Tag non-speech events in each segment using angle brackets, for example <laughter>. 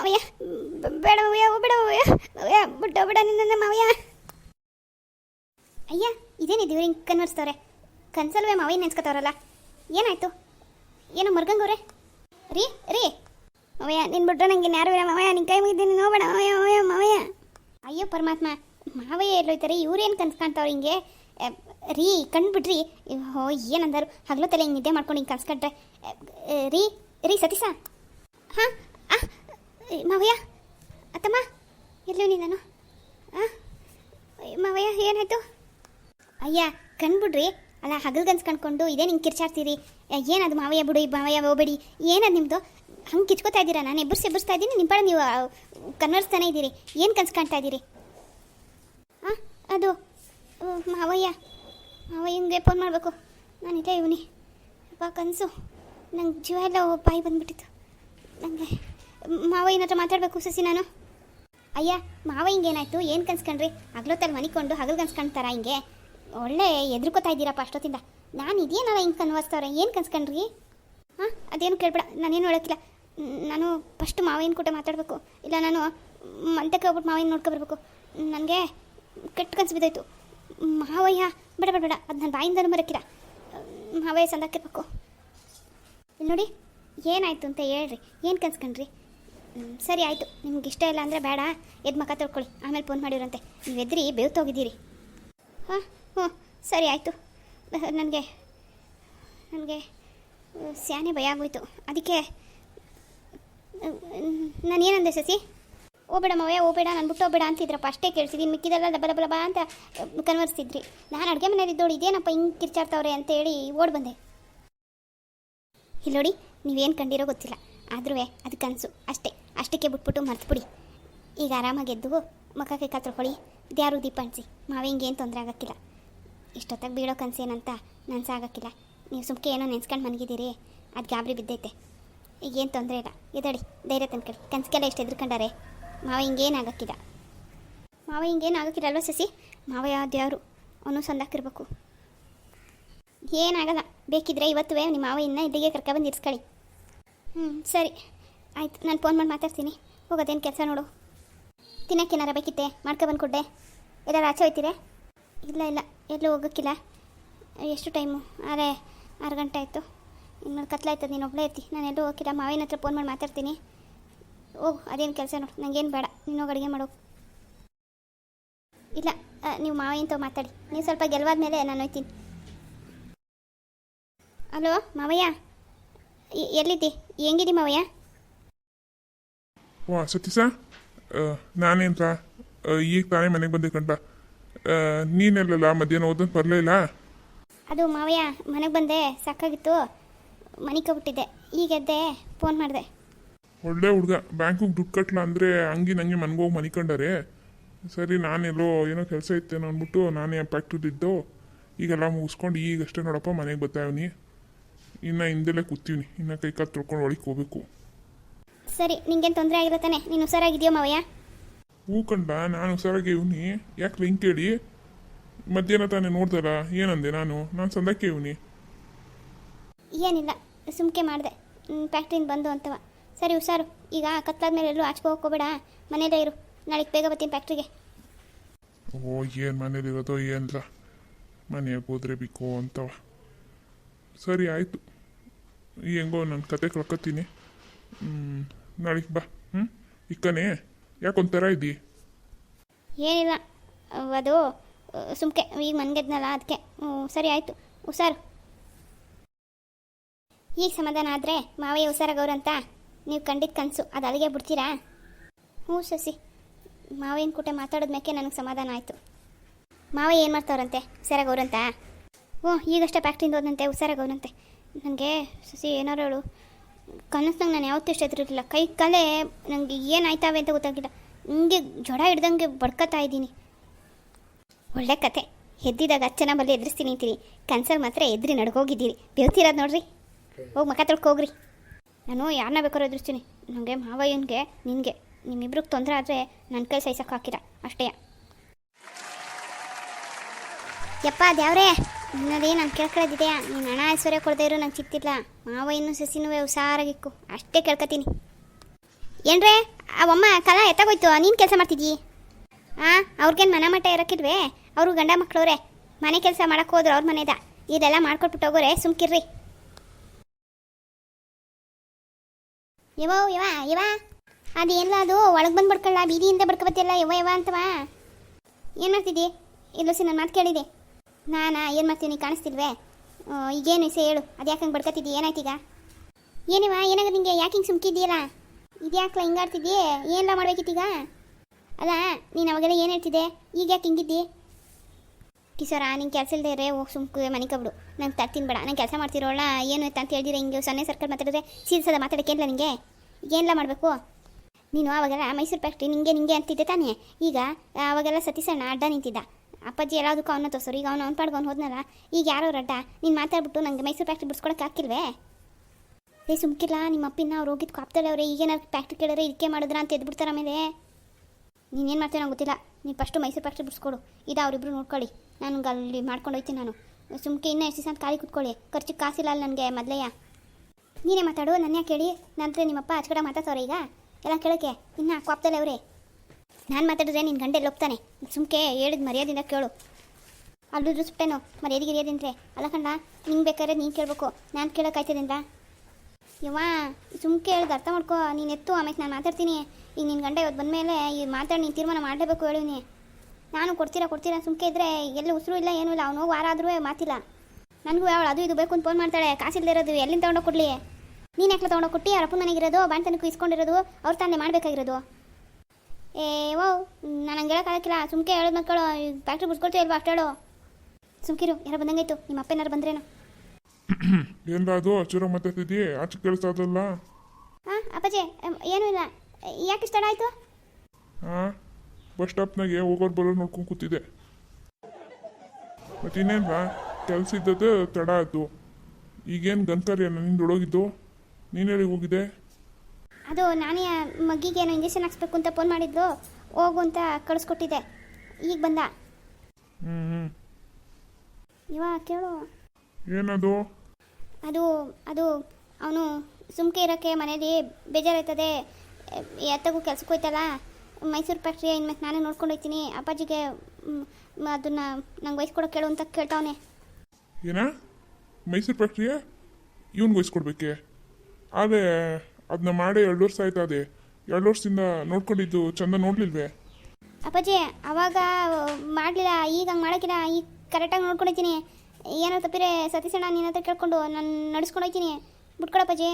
ಮಾವಯ್ಯ. ಬೇಡ ಮಾವಯ್ಯ ಬೇಡ ಮಾವಯ್ಯ. ಮಾವಯ್ಯ ಬಿಟ್ಟ ಬೇಡ ನಿನ್ನ ಮಾವಯ್ಯ. ಅಯ್ಯ, ಇದೇನು ಇದ್ದೀವಿ ಹಿಂಗೆ ಕನ್ವರ್ಸ್ತವ್ರೆ ಕನ್ಸಲ್ವೇ ಮಾವಯ್ಯ ನೆನ್ಸ್ಕೊತವ್ರಲ್ಲ. ಏನಾಯ್ತು? ಏನು ಮರ್ಗಂಗವ್ರೆ? ರೀ ರೀ. ಮಾವಯ್ಯ, ನಿನ್ ಬಿಟ್ರೆ ನಂಗೆ ಯಾರು ಇಲ್ಲ. ಮಾವಯ್ಯ, ನಿನ್ ಕೈ ಮುಗಿದ್ದೀನಿ ನೋಬೇಡ ಮಾವಯ್ಯ ಮಾವಯ್ಯ ಮಾವಯ್ಯ. ಅಯ್ಯೋ ಪರಮಾತ್ಮ, ಮಾವಯ್ಯ ಎಲ್ಲೋಯ್ತಾರೆ ಇವ್ರೇನು ಕನ್ಸ್ ಕಾಣ್ತಾವ್ರು ಹಿಂಗೆ? ರೀ ಕಣ್ಬಿಡ್ರಿ ಹೋ, ಏನಂದರು? ಹಗಲು ತಲೆ ಹಿಂಗೆ ನಿದ್ದೆ ಮಾಡ್ಕೊಂಡು ಹಿಂಗೆ ಕನ್ಸ್ಕೊಂಡ್ರೆ ರೀ ರೀ, ಸತೀಶ. ಹಾಂ ಮಾವಯ್ಯ? ಅತ್ತಮ್ಮ, ಎಲ್ಲೂ ನೀನು? ಆ? ಮಾವಯ್ಯ, ಏನಾಯ್ತು? ಅಯ್ಯ, ಕಣ್ಬಿಡ್ರಿ. ಅಲ್ಲ, ಹಗಲ್ ಗನ್ಸ್ ಕಣ್ಕೊಂಡು ಇದೇ ನಿಂಗೆ ಕಿರ್ಚಾಡ್ತೀರಿ. ಏನದು ಮಾವಯ್ಯ ಬಿಡು ಮಾವಯ್ಯ ಹೋಗ್ಬೇಡಿ. ಏನದು ನಿಮ್ಮದು ಹಂಗೆ ಕಿಚ್ಕೋತಾ ಇದ್ದೀರಾ? ನಾನು ಎಬ್ಬರ್ಸಿ ಎಬ್ಬರಿಸ್ತಾ ಇದ್ದೀನಿ ನಿಮ್ಮ ಪಾಡ ನೀವು ಕನ್ವರ್ಸ್ತಾನೆ ಇದ್ದೀರಿ. ಏನು ಕನ್ಸು ಕಾಣ್ತಾ ಇದ್ದೀರಿ? ಹಾಂ ಅದು ಮಾವಯ್ಯ. ಮಾವಯ್ಯಂಗೆ ಫೋನ್ ಮಾಡಬೇಕು. ನಾನು ಇಲ್ಲ ಇವನಿ. ಅಪ್ಪ, ಕನಸು. ನಂಗೆ ಜೀವ ಎಲ್ಲ ಬಾಯಿ ಬಂದ್ಬಿಟ್ಟಿತ್ತು. ನನಗೆ ಮಾವಯ್ಯನ ಹತ್ರ ಮಾತಾಡಬೇಕು ಸಸಿ ನಾನು. ಅಯ್ಯ ಮಾವ ಹಿಂಗೇನಾಯ್ತು? ಏನು ಕನ್ಸ್ಕೊಂಡ್ರಿ ಹಗ್ಲೊತ್ತಲ್ಲಿ ಮನಿಕೊಂಡು ಹಗಲು ಕನ್ಸ್ಕೊಂತಾರ ಹಿಂಗೆ? ಒಳ್ಳೆ ಎದ್ರುಕೋತಾ ಇದ್ದೀರಪ್ಪ ಅಷ್ಟೊತ್ತಿಂದ. ನಾನು ಇದೇನಲ್ಲ ಹಿಂಗೆ ಕನ್ವಸ್ತವ್ರೆ ಏನು ಕನ್ಸ್ಕೊಂಡ್ರಿ ಹಾಂ? ಅದೇನು ಕೇಳ್ಬೇಡ. ನಾನೇನು ಹೇಳೋಕ್ಕಿಲ್ಲ ಮ್, ನಾನು ಫಸ್ಟ್ ಮಾವಯ್ಯನ ಕೂಟ ಮಾತಾಡಬೇಕು. ಇಲ್ಲ ನಾನು ಮಂತಕ್ಕೆ ಹೋಗ್ಬಿಟ್ಟು ಮಾವಯ್ಯನ ನೋಡ್ಕೊಬರ್ಬೇಕು ನನಗೆ ಕೆಟ್ಟ ಕನ್ಸು ಬಿದ್ದೋಯ್ತು. ಮಾವಯ್ಯ ಬೇಡ ಬೇಡ ಬೇಡ. ಅದು ನನ್ನ ಬಾಯಿಂದನೂ ಬರೋಕ್ಕಿಲ್ಲ ಮಾವಯ್ಯ ಸಂದಾಕಿರ್ಬೇಕು ಇಲ್ಲಿ ನೋಡಿ ಏನಾಯಿತು ಅಂತ ಹೇಳ್ರಿ. ಏನು ಕನ್ಸ್ಕೊಂಡ್ರಿ ಸರಿ ಆಯಿತು. ನಿಮ್ಗೆ ಇಷ್ಟ ಇಲ್ಲ ಅಂದರೆ ಬೇಡ. ಎದ್ದು ಮಕ್ಕ ತೊಳ್ಕೊಳ್ಳಿ. ಆಮೇಲೆ ಫೋನ್ ಮಾಡಿರಂತೆ ನೀವು ಎದ್ರಿ ಬೇವ್ತೋಗಿದ್ದೀರಿ ಹಾಂ ಹ್ಞೂ ಸರಿ ಆಯಿತು. ನನಗೆ ನನಗೆ ಸ್ಯಾನೆ ಭಯ ಆಗೋಯ್ತು. ಅದಕ್ಕೆ ನಾನು ಏನಂದೆ ಸಸಿ? ಓಬೇಡ ಓ ಓಬೇಡ ನಾನು ಬಿಟ್ಟು ಹೋಗಬೇಡ ಅಂತಿದ್ರಪ್ಪ. ಅಷ್ಟೇ ಕೇಳಿಸಿದ್ದೀನಿ ಮಿಕ್ಕಿದೆಲ್ಲ ದಬ್ಬ ಡಬ ಅಂತ ಅಂತ ಕನ್ವರ್ಸ್ತಿದ್ರಿ ನಾನು ಅಡುಗೆ ಮನೇಲಿ ಇದ್ದೋಳು ಇದೇನಪ್ಪ ಹಿಂಗೆ ಕಿರ್ಚಾಡ್ತಾವ್ರೆ ಅಂತ ಹೇಳಿ ಓಡ್ ಬಂದೆ. ಇಲ್ಲೋಡಿ ನೀವೇನು ಕಂಡಿರೋ ಗೊತ್ತಿಲ್ಲ. ಆದ್ರೂ ಅದು ಕನಸು. ಅಷ್ಟೇ. ಅಷ್ಟಕ್ಕೆ ಬಿಟ್ಬಿಟ್ಟು ಮರ್ತುಬಿಡಿ. ಈಗ ಆರಾಮಾಗಿ ಎದ್ದು ಮುಖ ಕೈ ಕತ್ಕೊಳಿ ದ್ಯಾರು ದೀಪ ಮಾವ ಮಾವಿಂಗೇನು ತೊಂದರೆ ಆಗೋಕ್ಕಿಲ್ಲ. ಇಷ್ಟೊತ್ತಾಗ ಬೀಳೋ ಕನಸೇನಂತ ನನ್ಸಾಗಕ್ಕಿಲ್ಲ ನೀವು ಸುಮ್ಕೆ ಏನೋ ನೆನ್ಸ್ಕೊಂಡು ಮನಗಿದ್ದೀರಿ. ಅದು ಗಾಬರಿ ಬಿದ್ದೈತೆ. ಈಗೇನು ತೊಂದರೆ ಇಲ್ಲ. ಎದಡಿ, ಧೈರ್ಯ ತಂದ್ಕೊಳ್ಳಿ ಕನಸಿಗೆಲ್ಲ ಎಷ್ಟು ಎದ್ರುಕೊಂಡಾರೆ. ಮಾವ ಹಿಂಗೇನು ಆಗೋಕ್ಕಿಲ್ಲ. ಮಾವ ಹಿಂಗೇನು ಆಗೋಕ್ಕಿಲ್ಲ ಅಲ್ವ ಸಸಿ? ಮಾವ ಯಾವ ದೇವರು ಅವನು ಸಂದಾಕಿರ್ಬೇಕು ಏನಾಗಲ್ಲ ಬೇಕಿದ್ರೆ ಇವತ್ತುವೇ ನಿಮ್ಮ ಮಾವ ಇನ್ನೂ ಇಲ್ಲಿಗೆ ಕರ್ಕೊಬಂದು ಇರಿಸ್ಕೊಳ್ಳಿ. ಹ್ಞೂ ಸರಿ. ಆಯ್ತು, ನಾನು ಫೋನ್ ಮಾಡಿ ಮಾತಾಡ್ತೀನಿ. ಹೋಗೋದೇನು ಕೆಲಸ ನೋಡು. ತಿನ್ನಕ್ಕೆ ಏನಾರ ಬೇಕಿತ್ತೆ ಮಾಡ್ಕೊಬಂದು ಕೊಡ್ಡೆ ಎಲ್ಲಾರು ಆಚೆ ಹೋಯ್ತೀರಾ? ಇಲ್ಲ ಇಲ್ಲ, ಎಲ್ಲೂ ಹೋಗೋಕ್ಕಿಲ್ಲ. ಎಷ್ಟು ಟೈಮು ಅರೆ, ಆರು ಗಂಟೆ ಆಯಿತು. ಇನ್ನು ಕತ್ಲಾಯ್ತದೆ, ನೀನು ಒಬ್ಬಳೇ ಇರ್ತಿ. ನಾನು ಎಲ್ಲೂ ಹೋಗಿಲ್ಲ ಮಾವಿನ ಹತ್ರ ಫೋನ್ ಮಾಡಿ ಮಾತಾಡ್ತೀನಿ. ಓಹ್ ಅದೇನು ಕೆಲಸ ನೋಡು. ನನಗೇನು ಬೇಡ, ನೀನು ಹೋಗಿ ಅಡುಗೆ ಮಾಡು. ಇಲ್ಲ ನೀವು ಮಾವಯ್ಯಂತ ಮಾತಾಡಿ. ನೀವು ಸ್ವಲ್ಪ ಗೆಲ್ವಾದ ಮೇಲೆ ನಾನು ಹೋಯ್ತೀನಿ. ಹಲೋ, ಮಾವಯ್ಯ? ಎಲ್ಲಿದ್ದಿ? ಹೆಂಗಿದಿ ಮಾವಯ್ಯ? ವಾ ಸತೀಶ ನಾನೇನ್ರ ಈಗ ತಾನೇ ಮನೆಗೆ ಬಂದೆ ಕಂಡ ನೀನೆಲ್ಲಲ್ಲ ಮಧ್ಯಾಹ್ನ ಓದೋದು ಬರಲೇ ಇಲ್ಲ ಅದು ಮಾವಯ್ಯ ಮನೆಗೆ ಬಂದೆ ಸಾಕಾಗಿತ್ತು ಮನೆ ಕಬಿಟ್ಟಿದ್ದೆ ಈಗ ಎದ್ದೆ ಫೋನ್ ಮಾಡಿದೆ ಒಳ್ಳೆ ಹುಡುಗ ಬ್ಯಾಂಕಿಗೆ ದುಡ್ಡು ಕಟ್ಲ ಅಂದರೆ ಹಂಗೆ ನಂಗೆ ಮನ್ಗೋಗಿ ಮನಿಕೊಂಡಾರೆ ಸರಿ ನಾನೆಲ್ಲೋ ಏನೋ ಕೆಲಸ ಇತ್ತೇನೋ ಅಂದ್ಬಿಟ್ಟು ನಾನೇ ಫ್ಯಾಕ್ಟ್ರಿದ್ದು ಈಗೆಲ್ಲ ಮುಗಿಸ್ಕೊಂಡು ಈಗಷ್ಟೇ ನೋಡಪ್ಪ ಮನೆಗೆ ಬರ್ತಾವನಿ ಇನ್ನು ಹಿಂದೆಲ್ಲೇ ಕೂತೀವಿ ಇನ್ನು ಕೈ ಕಾಲು ತೊಳ್ಕೊಂಡು ಒಳಗೆ ಹೋಗ್ಬೇಕು ಸರಿ ನಿಂಗೇನು ತೊಂದರೆ ಆಗಿಲ್ಲ ತಾನೆ? ನೀನು ಹುಷಾರಾಗಿದೆಯೋ ಮಾವಯ್ಯ? ಹೂ ಕಂಡ ನಾನು ಹುಷಾರಾಗಿ ಇವ್ನಿ. ಯಾಕೆ ಲಿಂಕ್ ಹೇಳಿ ಮಧ್ಯಾಹ್ನ ತಾನೇ ನೋಡ್ದಲ್ಲ ಏನಂದೆ ನಾನು? ನಾನು ಸಂದಕ್ಕೆ ಇವ್ನಿ. ಏನಿಲ್ಲ ಸುಮ್ಕೆ ಮಾಡಿದೆ. ಫ್ಯಾಕ್ಟ್ರಿಯಿಂದ ಬಂದು ಅಂತವ. ಸರಿ ಹುಷಾರು. ಈಗ ಕತ್ಲಾದ್ಮೇಲೆ ಎಲ್ಲೂ ಆಚೆ ಹೋಗ್ಕೋಬೇಡ ಮನೇಲೇ ಇರು. ನಾಳೆಗೆ ಬೇಗ ಬರ್ತೀನಿ ಫ್ಯಾಕ್ಟ್ರಿಗೆ ಓ ಏನು ಮನೇಲಿರೋದೋ ಏನಿಲ್ಲ ಮನೆಯಾಗ ಹೋದ್ರೆ ಬಿಕೋ ಅಂತವ. ಸರಿ ಆಯಿತು. ಹೆಂಗೋ ನಾನು ಕತೆ ಕಳ್ಕೊತೀನಿ. ನಾಳೆಗೆ ಬಾ. ಹ್ಞೂ ಇಕ್ಕನೇ. ಯಾಕೊಂಥರ ಇದ್ದಿ? ಏನಿಲ್ಲ. ಅದು, ಸುಮ್ಕೆ. ಈಗ ಮನ್ಗೆದ್ನಲ್ಲ ಅದಕ್ಕೆ ಸರಿ ಆಯಿತು. ಹುಷಾರು. ಈಗ ಸಮಾಧಾನ ಆದರೆ ಮಾವಯ್ಯ ಅಂತ ನೀವು ಕಂಡಿದ್ದ ಕನಸು. ಅದು ಅಲ್ಲಿಗೆ ಬಿಡ್ತೀರಾ? ಹ್ಞೂ ಸಸಿ. ಮಾವಯ್ಯನ ಕೂಟ ಮ್ಯಾಕೆ ನನಗೆ ಸಮಾಧಾನ ಆಯಿತು. ಮಾವಯ್ಯ ಏನು ಮಾಡ್ತಾವ್ರಂತೆ? ಹುಷಾರಾಗವ್ರಂತ? ಓ ಈಗಷ್ಟೇ ಫ್ಯಾಕ್ಟ್ರಿಂದ ಹೋದಂತೆ ಹುಷಾರಾಗವ್ರಂತೆ. ನನಗೆ ಸಸಿ ಏನಾರು ಹೇಳು. ಕನಸ್ನಂಗೆ ನಾನು ಯಾವತ್ತೂ ಇಷ್ಟ ಎದುರಿರಲಿಲ್ಲ ಕೈ ಕಾಲೇ ನನಗೆ ಏನಾಯ್ತಾವೆ ಅಂತ ಗೊತ್ತಾಗಿಲ್ಲ ಹಿಂಗೆ ಜೊಡ ಹಿಡ್ದಂಗೆ ಬಡ್ಕತಾ ಇದ್ದೀನಿ. ಒಳ್ಳೆ ಕತೆ. ಎದ್ದಿದಾಗ ಅಚ್ಚನ ಬಲ್ಲಿ ಎದುರಿಸ್ತೀನಿ ಅಂತೀರಿ ಕನ್ಸಲ್ಲಿ ಮಾತ್ರ ಎದ್ರಿ ನಡ್ಗೋಗಿದ್ದೀರಿ. ಬೇವ್ತಿರೋದು ನೋಡ್ರಿ. ಹೋಗಿ ಮಕ್ಕ ತೊಳ್ಕೋಗ್ರಿ ನಾನು ಯಾರನ್ನ ಬೇಕಾದ್ರೂ ಎದುರಿಸ್ತೀನಿ. ನನಗೆ ಮಾವಯ್ಯನಿಗೆ, ನಿನಗೆ. ನಿಮ್ಮಿಬ್ರಿಗೆ ತೊಂದರೆ ಆದರೆ ನನ್ನ ಕೈ ಸಹಿಸಕ್ಕೆ ಹಾಕಿರ ಅಷ್ಟೇ. ಯಪ್ಪ ಅದ್ಯಾವ್ರೇ ನಿನ್ನದೇ ನಾನು ಕೇಳ್ಕೊಳ್ಳೋದಿದೆಯಾ ನೀನು ಹಣ ಐಶ್ವರ್ಯ ಕೊಡದೇ ಇರೋ, ನಂಗೆ ಸಿಕ್ತಿಲ್ಲ ಇನ್ನು ಸಸಿನೂ ಹುಷಾರಾಗಿಕ್ಕು ಅಷ್ಟೇ ಕೇಳ್ಕೊತೀನಿ. ಏನ್ರೇ ಅವಮ್ಮ ಕಲ ಎತ್ತಾಗೋಯ್ತು. ನೀನು ಕೆಲಸ ಮಾಡ್ತಿದ್ದಿ ಹಾಂ ಅವ್ರಿಗೇನು ಮನ ಮಟ್ಟ ಇರೋಕ್ಕಿಲ್ವೇ? ಅವರು ಗಂಡ ಮಕ್ಕಳವ್ರೆ ಮನೆ ಕೆಲಸ ಮಾಡಕ್ಕೆ ಹೋದ್ರು ಅವ್ರ ಮನೆದ. ಇದೆಲ್ಲ ಮಾಡ್ಕೊಟ್ಬಿಟ್ಟು ಹೋಗೋರೆ, ಸುಮ್ಕಿರ್ರಿ. ಯವ ಯವ ಯವ ಅದೇನಿಲ್ಲ ಅದು? ಒಳಗೆ ಬಂದು ಬಡ್ಕೊಳ್ಳ ಬೀದಿಯಿಂದ ಬಡ್ಕೊಬತ್ತಿಲ್ಲ ಯವ ಯವ ಅಂತವಾ. ಏನು ಮಾಡ್ತಿದ್ದಿ ಇಲ್ಲೋಸಿ ನನ್ನ ಮಾತು ಕೇಳಿದೆ. ನಾನಾ, ಏನು ಮಾಡ್ತೀನಿ ಕಾಣಿಸ್ತಿಲ್ವೇ? ಈಗೇನು ವಿಷಯ ಹೇಳು ಅದು ಯಾಕೆ ಹಂಗೆ ಬಡ್ಕತ್ತಿದ್ದಿ ಏನಾಯ್ತೀಗ ಏನಿವ ಏನಾಗ ನಿಂಗೆ? ಯಾಕೆ ಹಿಂಗೆ ಸುಮ್ಕಿದ್ದೀಯಲ್ಲ? ಹಿಂಗೆ ಹಿಂಗಾಡ್ತಿದ್ದಿ ಏನೆಲ್ಲ ಮಾಡ್ಬೇಕಿತ್ತೀಗ? ಅಲ್ಲ, ನೀನು ಅವಾಗೆಲ್ಲ ಏನು ಹೇಳ್ತಿದ್ದೆ? ಈಗ ಯಾಕೆ ಹಿಂಗಿದ್ದಿ? ಕಿಸೋರ ನಿಂಗೆ ಕೆಲಸ ಇಲ್ಲದೆ ರೇ ಹೋಗಿ ಸುಮ್ಕು ಮನೆ ಕಬಡು ನಂಗೆ ತರ್ತೀನಿ ಬೇಡ. ನಂಗೆ ಕೆಲಸ ಮಾಡ್ತಿರೋಳ ಏನು ಅಂತ ಹೇಳ್ದಿರ ಹಿಂಗೆ ಸೊನ್ನೆ ಸರ್ಕಲ್ ಮಾತಾಡಿದ್ರೆ ಸೀಲ್ಸದ ಮಾತಾಡೋಕೆ ಇಲ್ಲ ನಿಂಗೆ? ಏನೆಲ್ಲ ಮಾಡಬೇಕು? ನೀನು ಅವಾಗೆಲ್ಲ ಮೈಸೂರು ಫ್ಯಾಕ್ಟ್ರಿ ನಿಂಗೆ ನಿಂಗೆ ಅಂತಿದ್ದೆ ತಾನೇ? ಈಗ, ಅವಾಗೆಲ್ಲ ಸತೀಸಣ್ಣ ಅಡ್ಡ ನಿಂತಿದ್ದ. ಅಪ್ಪಾಜಿ ಎಲ್ಲದಕ್ಕೂ ಅವನ್ನ ತೋರ್ಸೋರು. ಈಗ ಅವನು ಅವ್ನ ಅವ್ನು ಹೋದ್ನಲ್ಲ, ಈಗ ಯಾರೋ ರಡ್ಡ, ನೀನು ಮಾತಾಡ್ಬಿಟ್ಟು ನಂಗೆ ಮೈಸೂರು ಪ್ಯಾಕ್ಟ್ರಿ ಬಿಡ್ಸ್ಕೊಳಕ್ಕೆ ಹಾಕಿಲ್ವೇ ಏ ಸುಮ್ಕಿಲ್ಲ ನಿಮ್ಮ ಅಪ್ಪಿನ ಅವ್ರು ಹೋಗಿದ್ದು ಕಾಪ್ತಾಳೆ ಅವ್ರೆ ಈಗೇನಾದ್ರು ಫ್ಯಾಕ್ಟ್ರಿ ಕೇಳಿದ್ರೆ ಇದಕ್ಕೆ ಮಾಡಿದ್ರ ಅಂತ ಎದ್ಬಿಡ್ತಾರೆ ಆಮೇಲೆ? ನೀನೇನು ಮಾಡ್ತೀನೋ ನಂಗೆ ಗೊತ್ತಿಲ್ಲ. ನೀನು ಫಸ್ಟು ಮೈಸೂರು ಪ್ಯಾಕ್ಟ್ರಿ ಬಿಡಿಸ್ಕೊಡು. ಇದು ಅವರಿಬ್ರು ನೋಡ್ಕೊಳ್ಳಿ. ನಾನು ಅಲ್ಲಿ ಮಾಡ್ಕೊಂಡು ಹೋಯ್ತೀನಿ ನಾನು. ಸುಮ್ಕೆ ಇನ್ನೂ ಎಷ್ಟು ದಿವಸ ಖಾಲಿ ಕುತ್ಕೊಳ್ಳಿ. ಖರ್ಚು ಕಾಸಿಲ್ಲ ಅಲ್ಲಿ ನನಗೆ ಮೊದಲೆಯ ನೀನೇ ಮಾತಾಡು ನನ್ನ ಕೇಳಿ. ನಂತರ ನಿಮ್ಮಪ್ಪ ಆಚೆ ಕಡೆ ಮಾತಾಡ್ತವ್ರೆ ಈಗ? ಎಲ್ಲ ಕೇಳೋಕ್ಕೆ ಇನ್ನು ಕೋಪ್ತಲೆ ಅವರೇ. ನಾನು ಮಾತಾಡಿದ್ರೆ ನಿನ್ನ ಗಂಟೆ ಹೋಗ್ತಾನೆ ಸುಮ್ಕೆ ಹೇಳಿದ ಮರ್ಯಾದಿಂದ ಕೇಳು. ಅಲ್ಲಿದ್ರು ಸುಟ್ಟೇನು, ಮರ್ಯಾದೆ ಗಿರಿಯೋದಿಂದ್ರೆ ಅಲ್ಲ ಕಂಡ ನಿಂಗೆ ಬೇಕಾದ್ರೆ ನೀನು ಕೇಳಬೇಕು. ನಾನು ಕೇಳೋಕ್ಕಾಯ್ತದಿಂದ ಯವ್ವ, ಸುಮ್ಕೆ ಹೇಳ್ದು ಅರ್ಥ ಮಾಡ್ಕೋ. ನೀನು ಎತ್ತು ಆಮೇಲೆ ನಾನು ಮಾತಾಡ್ತೀನಿ. ಈಗ ನಿನ್ನ ಗಂಡ ಇವತ್ತು ಬಂದಮೇಲೆ ಈ ಮಾತಾಡಿ, ನೀನು ತೀರ್ಮಾನ ಮಾಡಲೇಬೇಕು ಹೇಳಿವ್ನಿ ನಾನು. ಕೊಡ್ತೀರಾ ಕೊಡ್ತೀರಾ, ಸುಮ್ಕೆ ಇದ್ರೆ ಎಲ್ಲಿ ಉಸಿರು ಇಲ್ಲ, ಏನೂ ಇಲ್ಲ. ಅವನು ವಾರ ಆದರೂ ಮಾತಿಲ್ಲ. ನನಗೂ ಅವಳು ಅದು ಇದು ಬೇಕು ಅಂತ ಫೋನ್ ಮಾಡ್ತಾಳೆ. ಕಾಸಿಲ್ಲದೆ ಇರೋದು, ಎಲ್ಲಿಂದ ತೊಗೊಂಡೋಗಿ ಕೊಡಲಿ? ನೀನು ಯಾಕೆ ತೊಗೊಂಡೋಗಿ ಕೊಟ್ಟು? ಅವ್ರ ಅಪ್ಪನ ಮನೆಗಿರೋದು ಬಾಣ್ತನಕ್ಕೂ ಇಸ್ಕೊಂಡಿರೋದು, ಅವ್ರ ತಾನೇ ಮಾಡಬೇಕಾಗಿರೋದು. ಏ ಓ ನಾನು ಹಂಗೆ ಕಾಲಕ್ಕಿಲ್ಲ ಸುಮ್ಕೆ ಹೇಳೋದು ಮಕ್ಕಳು ಫ್ಯಾಕ್ಟ್ರಿ ಬಿಡ್ಸ್ಕೊಳ್ತೀವಿ ಅಲ್ವಾ ಅಷ್ಟು ಹೇಳು. ಸುಮ್ಕಿರು ಯಾರೋ ಬಂದಂಗಾಯ್ತು ನಿಮ್ಮ ಅಪ್ಪ ಏನಾರು ಬಂದ್ರೇನು. <clears throat> ಏನ್ರ ಅದು ಅಚ್ಚುರ ಮಾತಾಡ್ತಿದ್ದಿ? ಆಚೆ ಕೆಲಸ ಅದಲ್ಲ ಹಾಂ ಅಪ್ಪಾಜಿ ಅಮ್, ಏನೂ ಇಲ್ಲ. ಯಾಕೆ ಇಷ್ಟ ಆಯಿತು? ಹಾಂ ಬಸ್ ಸ್ಟಾಪ್ನಾಗೆ ಹೋಗೋರು ಬರೋರು ನೋಡ್ಕೊಂಡು ಕೂತಿದ್ದೆ. ಮತ್ತು ಇನ್ನೇನ್ರ? ಕೆಲಸ ಇದ್ದದ್ದು ತಡ ಆಯಿತು. ಈಗೇನು ಗನ್ಕಾರ್ಯ ನಿಂದು ಹೊಡೋಗಿದ್ದು ನೀನು ಹೇಳಿ ಹೋಗಿದೆ ಅದು ನಾನೇ ಮಗ್ಗಿಗೆ ಏನೋ ಇಂಜೆಕ್ಷನ್ ಹಾಕ್ಸ್ಬೇಕು ಅಂತ ಫೋನ್ ಮಾಡಿದ್ಲು. ಹೋಗು ಅಂತ ಕಳಿಸ್ಕೊಟ್ಟಿದ್ದೆ. ಈಗ ಬಂದ. ಹ್ಞೂ ಹ್ಞೂ ಇವ ಕೇಳು. ಏನದು? ಅದು ಅದು ಅವನು ಸುಮ್ಕೆ ಇರೋಕ್ಕೆ ಮನೇಲಿ ಬೇಜಾರಾಯ್ತದೆ. ಎತ್ತಗೂ ಕೆಲ್ಸಕ್ಕೆ ಹೋಯ್ತಲ್ಲ. ಮೈಸೂರು ಫ್ಯಾಕ್ಟ್ರಿ ಇನ್ಮೇಲೆ ನಾನೇ ನೋಡ್ಕೊಂಡು ಹೋಗ್ತೀನಿ ಅಪ್ಪಾಜಿಗೆ ಮ್, ಮ- ಅದನ್ನ ನಂಗೆ ವಹಿಸ್ಕೊಡೋಕೆ ಕೇಳು ಅಂತ ಕೇಳ್ತಾವನೆ. ಏನ? ಮೈಸೂರು ಫ್ಯಾಕ್ಟ್ರಿಯ ಇವ್ನಿಗೆ ವಹಿಸ್ಕೊಡ್ಬೇಕೆ ಆದರೆ ಅದನ್ನ ಮಾಡಿ ಎರಡು ವರ್ಷ ಆಯ್ತಾ ಅದೇ ಎರಡು ವರ್ಷದಿಂದ ನೋಡ್ಕೊಂಡಿದ್ದು ಚಂದ ನೋಡ್ಲಿಲ್ವೇ? ಅಪ್ಪಾಜಿ ಅವಾಗ ಮಾಡಲಿಲ್ಲ ಈಗ ಹಂಗೆ ಮಾಡೋಕ್ಕಿಲ್ಲ ಈಗ ಕರೆಕ್ಟಾಗಿ ನೋಡ್ಕೊಂಡಿದ್ದೀನಿ. ಏನೋ ತಪ್ಪಿರೆ ಸತೀಶಣ್ಣ ನಿನ್ನ ಹತ್ರ ಕೇಳ್ಕೊಂಡು ನಾನು ನಡ್ಸ್ಕೊಂಡು ಹೋಗ್ತೀನಿ. ಬಿಟ್ಕೊಡಪ್ಪಾಜಿ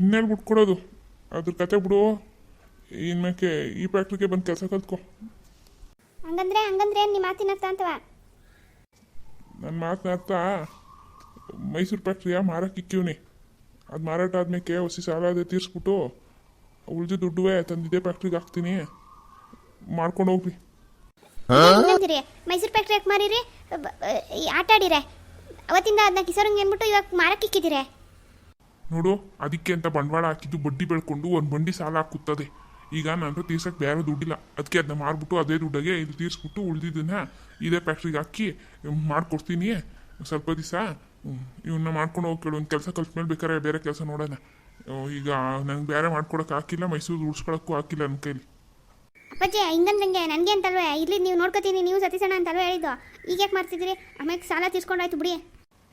ಇನ್ನೇನು ಬಿಟ್ಕೊಡೋದು. ಅದ್ರ ಕತೆ ಬಿಡು. ಇನ್ಮೇಕೆ ಈ ಫ್ಯಾಕ್ಟ್ರಿಗೆ ಬಂದು ಕೆಲಸ ಕಲ್ತ್ಕೊ. ಹಂಗಂದ್ರೆ ಹಂಗಂದ್ರೆ ನಿಮ್ಮ ಮಾತಿನ ಅರ್ಥ ಅಂತವ? ನನ್ನ ಮಾತನ್ನ ಅರ್ಥ ಮೈಸೂರು ಫ್ಯಾಕ್ಟ್ರಿಯ ಮಾರಕ್ಕೆ ಇಕ್ಕಿವ್ನಿ. ಅದು ಮಾರಾಟ ಆದ್ಮೇಲೆ ಹೊಸಿ ಸಾಲ ಅದೇ ತೀರಿಸ್ಬಿಟ್ಟು ಉಳಿದು ದುಡ್ಡುವೆ ತಂದಿದ್ದೆ ಫ್ಯಾಕ್ಟ್ರಿಗೆ ಹಾಕ್ತೀನಿ. ಮಾಡ್ಕೊಂಡು ಹೋಗ್ರಿ. ಮೈಸೂರು ಫ್ಯಾಕ್ಟ್ರಿ ಯಾಕೆ ಮಾರಿರಿ? ಆಟ ಆಡಿರೆ. ಅವತ್ತಿಂದ ಅದನ್ನ ಕಿಸರಂಗೆ ಅಂದ್ಬಿಟ್ಟು ಇವಾಗ ಮಾರಕ್ಕೆ ಇಕ್ಕಿದ್ದೀರೆ ನೋಡು ಅದಕ್ಕೆ ಅಂತ ಬಂಡವಾಳ ಹಾಕಿದ್ದು ಬಡ್ಡಿ ಬೆಳ್ಕೊಂಡು ಒಂದು ಬಂಡಿ ಸಾಲ ಹಾಕುತ್ತದೆ. ಈಗ ನಾನು ತೀರ್ಸಕ್ಕೆ ಬೇರೆ ದುಡ್ಡಿಲ್ಲ. ಅದಕ್ಕೆ ಅದನ್ನ ಮಾರ್ಬಿಟ್ಟು ಅದೇ ದುಡ್ಡಿಗೆ ಇದು ತೀರಿಸ್ಬಿಟ್ಟು ಉಳಿದಿದ್ದನ್ನ ಇದೇ ಫ್ಯಾಕ್ಟ್ರಿಗೆ ಹಾಕಿ ಮಾಡ್ಕೊಡ್ತೀನಿ. ಸ್ವಲ್ಪ ದಿವಸ ಇವನ್ನ ಮಾಡ್ಕೊಂಡು ಹೋಗಿ ಕೇಳು ಒಂದು ಕೆಲಸ ಕಲ್ತ್ಮೇಲೆ ಬೇಕಾದ್ರೆ ಬೇರೆ ಕೆಲಸ ನೋಡೋಣ. ಈಗ ನಂಗೆ ಬೇರೆ ಮಾಡ್ಕೊಡಕ್ಕೆ ಹಾಕಿಲ್ಲ ಮೈಸೂರು ಉಳಿಸ್ಕೊಳಕ್ಕೂ ಹಾಕಿಲ್ಲ ನನ್ನ ಕೈಲಿ. ಅಪ್ಪಾಜಿ ಹಿಂಗಂದಂಗೆ ನನಗೆ ಅಂತಲ್ವೇ? ಇಲ್ಲಿ ನೀವು ನೋಡ್ಕೋತೀನಿ ನೀವು ಸತೀಸಣ ಅಂತಲ್ವೇ ಹೇಳಿದ್ದು? ಈಗ ಯಾಕೆ ಮಾಡ್ತಿದ್ದೀರಿ? ಆಮೇಲೆ ಸಾಲ ತೀರ್ಸ್ಕೊಂಡಾಯ್ತು ಬಿಡಿ.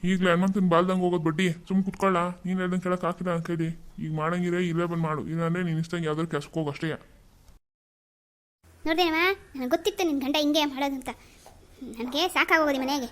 ಈಗಲೇ ಹನುಮಂತನ ಬಾಲ್ದಂಗೆ ಹೋಗೋದು ಬಡ್ಡಿ ಸುಮ್ ಕುತ್ಕೊಳ್ಳ ನೀನು ಹೇಳ್ದಂಗೆ ಕೇಳಕ್ಕೆ ಹಾಕಿಲ್ಲ ನನ್ನ ಕೈಲಿ. ಈಗ ಮಾಡಂಗಿರೇ ಇಲ್ಲೇ ಬಂದು ಮಾಡು ಇಲ್ಲಾಂದ್ರೆ ನೀನು ಇಷ್ಟಂಗೆ ಯಾವ್ದಾದ್ರು ಕೆಲ್ಸಕ್ಕೆ ಹೋಗಿ ಅಷ್ಟೇ. ನೋಡ್ದೇನವ ನನಗೆ ಗೊತ್ತಿತ್ತು ನಿನ್ನ ಗಂಡ ಹಿಂಗೆ ಮಾಡೋದಂತ. ನನಗೆ ಸಾಕಾಗೋಗೋದು ಮನೆಗೆ.